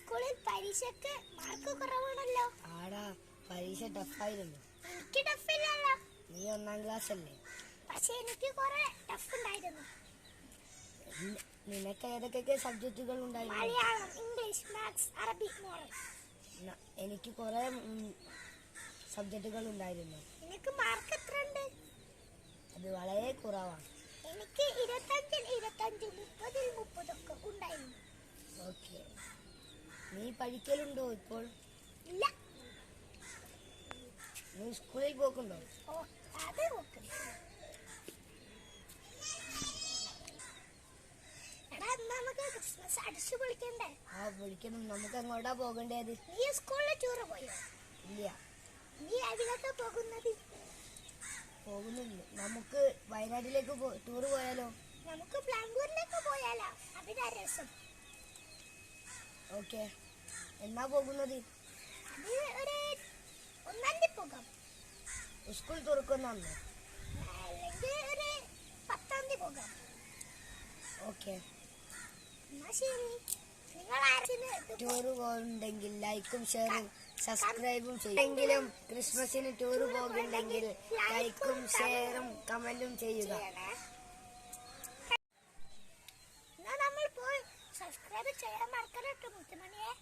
സ്കൂളിൽ പരീക്ഷക്ക് മാർക്ക് കുറവാണല്ലോ. ആടാ പരീക്ഷ ടഫായിരുന്നു. എനിക്ക് ടഫില്ലല്ലോ. നീ ഒന്നാം ക്ലാസ് അല്ലേ പക്ഷെ എനിക്ക് കുറെ ടഫ് ഉണ്ടായിരുന്നു നിനക്ക് ഏതൊക്കെ സബ്ജക്റ്റുകൾ ഉണ്ടായിരുന്നു മലയാളം ഇംഗ്ലീഷ് മാത്സ് അറബി മോറൽ. എനിക്ക് കുറെ സബ്ജക്റ്റുകൾ ഉണ്ടായിരുന്നു എനിക്ക് മാർക്ക് എത്ര ഉണ്ട് അത് വളരെ കുറവാണ്. എനിക്ക് ഇരുപത്തഞ്ചിൽ ഇരുപത്തഞ്ചും മുപ്പതിൽ മുപ്പതൊക്കെ ഉണ്ടായിരുന്നു. ഓക്കെ. നീ പഠിക്കലുണ്ടോ ഇപ്പോൾ? ഇല്ല. നീ സ്കൂളിൽ പോക്കുണ്ടോ? നമുക്ക് ആ വിളിക്കണം. എങ്ങോട്ടാ പോകേണ്ടത് നീ സ്കൂളിലെ ടൂറ് പോയോ? ഇല്ല. നീ എവിടൊക്കെ പോകുന്നത്? പോകുന്നില്ല. നമുക്ക് വയനാട്ടിലേക്ക് ടൂർ പോയാലോ? നമുക്ക് പ്ലാങ്കൂരിലേക്ക് പോയാലോ. അതിനാ രസം. ഓക്കെ. എന്നാ പോകുന്നത്? സ്കൂൾ തുറക്കുന്ന അന്ന്? ഓക്കെ. ടൂർ പോകുന്നുണ്ടെങ്കിൽ ലൈക്കും ഷെയറും സബ്സ്ക്രൈബും ചെയ്യെങ്കിലും ക്രിസ്മസിന് ടൂർ പോകുന്നുണ്ടെങ്കിൽ ലൈക്കും ഷെയറും കമന്റും ചെയ്യുക. നമ്മൾ പോയി സബ്സ്ക്രൈബ് ചെയ്യാൻ മറക്കരുത് മുത്തുമണിയെ.